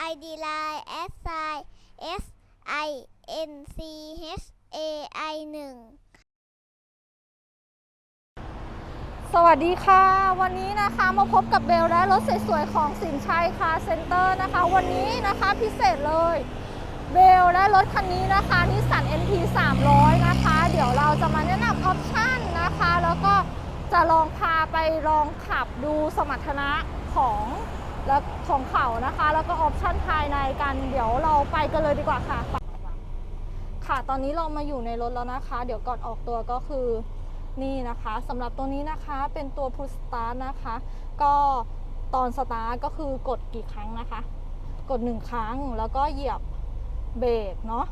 ID Line s i s i n c h a i 1สวัสดีค่ะ วันนี้นะคะมาพบกับเบลและรถสวยๆของสินชัยคาร์เซ็นเตอร์นะคะ วันนี้นะคะพิเศษเลย เบลและรถคันนี้นะคะนิสสัน NP 300 นะคะ เดี๋ยวเราจะมาแนะนำออปชั่นนะคะ แล้วก็จะลองพาไปลองขับดูสมรรถนะของ และของเขานะคะ แล้วก็ออปชั่นภายในกัน เดี๋ยวเราไปกันเลยดีกว่าค่ะ ค่ะ ตอนนี้เรามาอยู่ในรถแล้วนะคะ เดี๋ยวก่อนออกตัวก็คือนี่นะคะสำหรับตัวนี้นะคะเป็นตัว push start นะคะ ก็ตอนสตาร์ก็คือกดกี่ครั้งนะคะ กด 1 ครั้งแล้วก็เหยียบเบรกเนาะ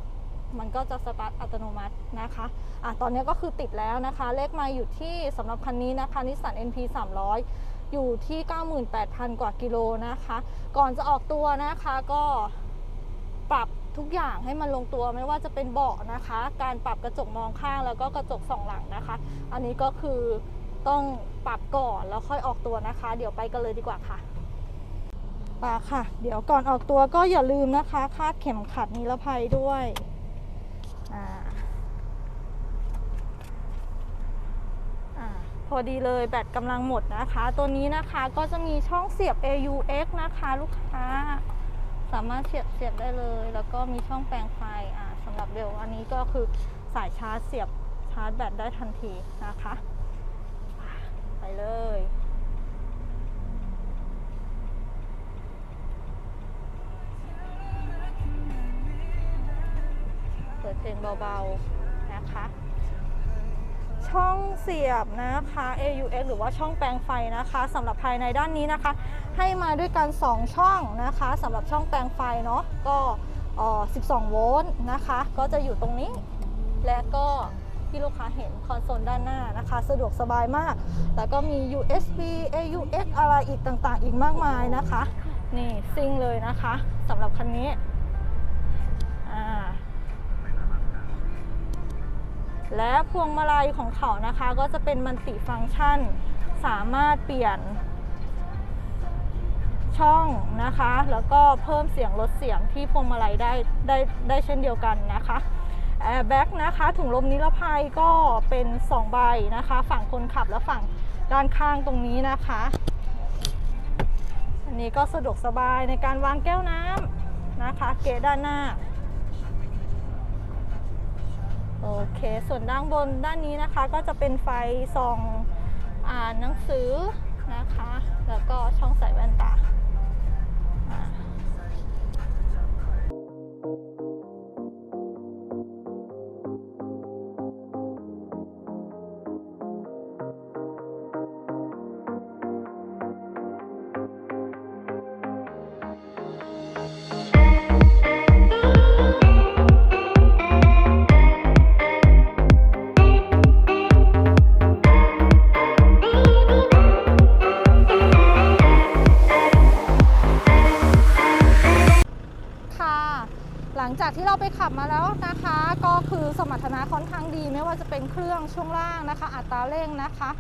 มันก็จะสตาร์ทอัตโนมัตินะคะอะตอนนี้ก็คือติดแล้วนะคะ เลขมาอยู่ที่สำหรับคันนี้นะคะนิสสัน NP 300 อยู่ที่ 98,000 กว่ากิโลนะคะ ก่อนจะออกตัวนะคะก็ปรับทุกอย่างให้มันลงตัวไม่ว่าจะเป็นเบาะนะคะ การปรับกระจกมองข้างแล้วก็กระจกสองหลังนะคะ อันนี้ก็คือต้องปรับก่อนแล้วค่อยออกตัวนะคะ เดี๋ยวไปกันเลยดีกว่าค่ะปาค่ะ เดี๋ยวก่อนออกตัวก็อย่าลืมนะคะ คาดเข็มขัดนิรภัยด้วยอ่าอ่า พอดีเลยแบตกำลังหมดนะคะ ตัวนี้นะคะก็จะมีช่องเสียบ AUX นะคะลูกค้า สามารถเสียบเสียบได้เลย แล้วก็มีช่องแปลงไฟอ่าสำหรับเบลอันนี้ก็คือสายชาร์จเสียบชาร์จแบตได้ทันทีนะคะ ไปเลยเปิดเพลงเบาๆ ช่องเสียบนะคะ AUX หรือว่าช่องแปลงไฟนะคะสำหรับภายในด้านนี้นะคะ ให้มาด้วยกัน 2 ช่องนะคะสำหรับช่องแปลงไฟเนาะก็12 โวลต์นะคะ ก็จะอยู่ตรงนี้ และก็ที่ลูกค้าเห็นคอนโซลด้านหน้านะคะ สะดวกสบายมาก แล้วก็มี USB AUX อะไรอีกต่างๆ อีกมากมายนะคะ นี่ซิ่งเลยนะคะสำหรับคันนี้ และพวงมาลัยของเขานะคะ ก็จะเป็นมันติฟังก์ชัน สามารถเปลี่ยน ช่องนะคะ แล้วก็เพิ่มเสียงลดเสียงที่พวงมาลัยได้ได้ได้เช่นเดียวกันนะคะแอร์แบ็กนะคะถุงลมนิรภัยก็เป็น 2 ใบนะคะ ฝั่งคนขับและฝั่งด้านข้างตรงนี้นะคะ อันนี้ก็สะดวกสบายในการวางแก้วน้ำนะคะ เกะด้านหน้า โอเค ส่วนด้านบนด้านนี้นะคะก็จะเป็นไฟส่องอ่านหนังสือนะคะ แล้วก็ช่องใส่แว่นตา แล้วนะคะก็คือสมรรถนะค่อนข้างดี ไม่ว่าจะเป็นเครื่องช่วงล่างนะคะ อัตราเร่งนะคะ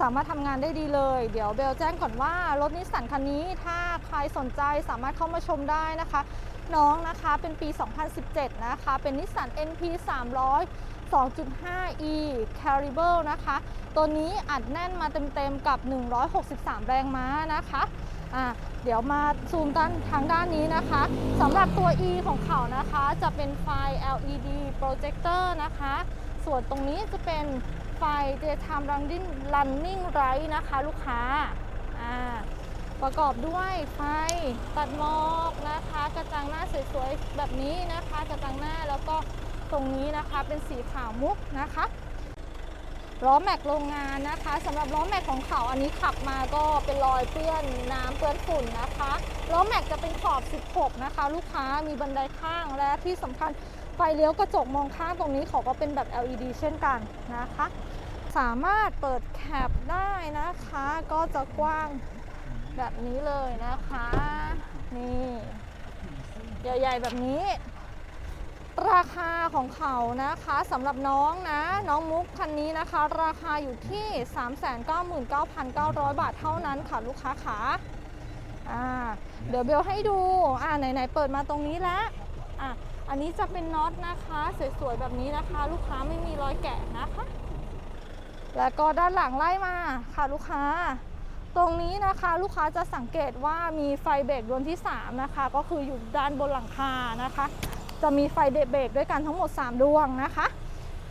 สามารถทำงานได้ดีเลย เดี๋ยวเบลแจ้งก่อนว่ารถนิสสันคันนี้ถ้าใครสนใจสามารถเข้ามาชมได้นะคะ น้องนะคะเป็นปี 2017 นะคะ เป็นนิสสัน NP 300 2.5e Carnival นะคะ ตัวนี้อัดแน่นมาเต็มๆกับ 163 แรงม้านะคะ อะเดี๋ยวมาซูมด้านทางด้านนี้นะคะสำหรับตัว e ของเขานะคะจะเป็นไฟ LED projector นะคะ ส่วนตรงนี้จะเป็นไฟ daytime running running light นะคะลูกค้าอ่าประกอบด้วยไฟตัดหมอกนะคะ กระจังหน้าสวยๆแบบนี้นะคะ กระจังหน้าแล้วก็ตรงนี้นะคะเป็นสีขาวมุกนะคะ ล้อแม็กโรงงานนะคะสำหรับล้อแม็กของเขาอันนี้ขับมาก็เป็นรอยเปื้อนน้ำเปื้อนฝุ่นนะคะล้อแม็กจะเป็นขอบ 16 นะคะ ลูกค้ามีบันไดข้างและที่สำคัญไฟเลี้ยวกระจกมองข้างตรงนี้เขาก็เป็นแบบ LED เช่นกันนะคะ สามารถเปิดแคปได้นะคะ ก็จะกว้างแบบนี้เลยนะคะ นี่ใหญ่ๆแบบนี้ ราคาของเขานะคะสำหรับน้องนะ น้องมุกคันนี้นะคะ ราคาอยู่ที่ 399,900 บาทเท่านั้นค่ะลูกค้าขาอ่าเดี๋ยวเบลให้ดูอ่าไหนๆเปิดมาตรงนี้แล้วอะอันนี้จะเป็นน็อตนะคะสวยๆแบบนี้นะคะ ลูกค้าไม่มีรอยแกะนะคะ แล้วก็ด้านหลังไล่มาค่ะลูกค้า ตรงนี้นะคะลูกค้าจะสังเกตว่ามีไฟเบรกดวงที่ 3 นะคะ ก็คืออยู่ด้านบนหลังคานะคะ จะมีไฟเบรกด้วยกันทั้งหมด 3 ดวงนะคะ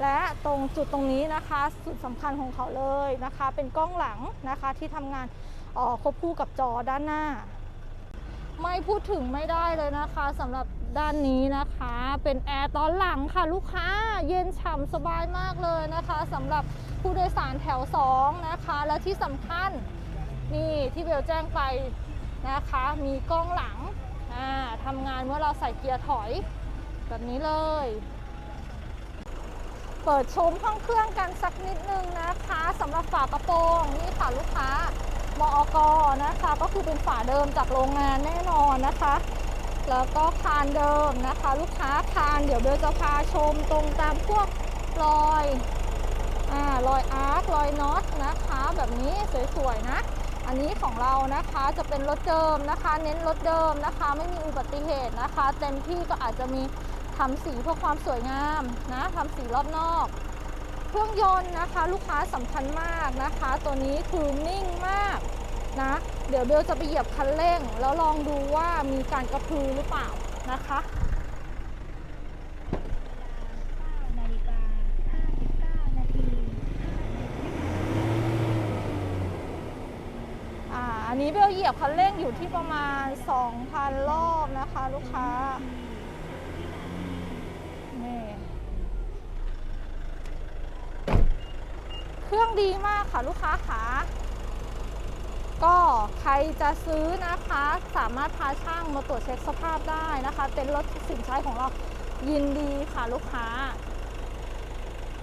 และตรงจุดตรงนี้นะคะจุดสำคัญของเขาเลยนะคะ เป็นกล้องหลังนะคะที่ทำงานออควบคู่กับจอด้านหน้า ไม่พูดถึงไม่ได้เลยนะคะสำหรับด้านนี้นะคะ เป็นแอร์ตอนหลังค่ะลูกค้าเย็นฉ่ำสบายมากเลยนะคะสำหรับผู้โดยสารแถว 2 นะคะ และที่สำคัญนี่ที่เบลแจ้งไปนะคะ มีกล้องหลังทำงานเมื่อเราใส่เกียร์ถอย แบบนี้เลย เปิดชมห้องเครื่องกันสักนิดนึงนะคะสำหรับฝากระโปรงนี่ค่ะลูกค้ามอกนะคะ ก็คือเป็นฝาเดิมจากโรงงานแน่นอนนะคะ แล้วก็คานเดิมนะคะ ลูกค้าคานเดี๋ยวเบลจะพาชมตรงตามพวกรอยอ่ารอยอาร์ครอยน็อตนะคะ แบบนี้สวยๆนะ อันนี้ของเรานะคะจะเป็นรถเดิมนะคะ เน้นรถเดิมนะคะ ไม่มีอุบัติเหตุนะคะ เต็มที่ก็อาจจะมี ทำสีเพื่อความสวยงามนะทำสีรอบนอก เครื่องยนต์นะคะ ลูกค้าสำคัญมากนะคะ ตัวนี้คือนิ่งมากนะ เดี๋ยวเบลจะไปเหยียบคันเร่ง แล้วลองดูว่ามีการกระพือหรือเปล่านะคะอันนี้เบลเหยียบคันเร่งอยู่ที่ประมาณ 2,000 รอบนะคะ ลูกค้า นี่ เครื่องดีมากค่ะลูกค้าขาก็ใครจะซื้อนะคะ สามารถพาช่างมาตรวจเช็คสภาพได้นะคะ เป็นรถสินใช้ของเรายินดีค่ะลูกค้า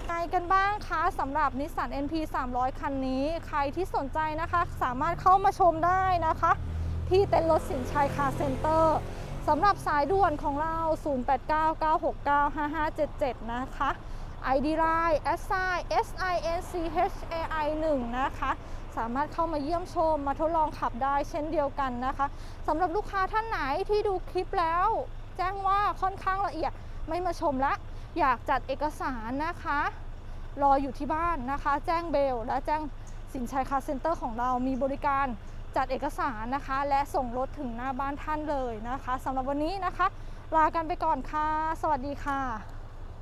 ไงกันบ้างคะสำหรับนิสสัน NP 300 คันนี้ ใครที่สนใจนะคะ สามารถเข้ามาชมได้นะคะ ที่เต็นท์รถสินชัยคาเซ็นเตอร์สำหรับสายด่วนของเรา 0899695577 นะคะ ID Line s i s i n c h a i 1นะคะ สามารถเข้ามาเยี่ยมชมมาทดลองขับได้เช่นเดียวกันนะคะสำหรับลูกค้าท่านไหนที่ดูคลิปแล้ว แจ้งว่าค่อนข้างละเอียดไม่มาชมละ อยากจัดเอกสารนะคะ รออยู่ที่บ้านนะคะ แจ้งเบล และแจ้งสินชัยคาร์เซ็นเตอร์ของเรามีบริการจัดเอกสารนะคะ และส่งรถถึงหน้าบ้านท่านเลยนะคะสำหรับวันนี้นะคะ ลากันไปก่อนค่ะ สวัสดีค่ะ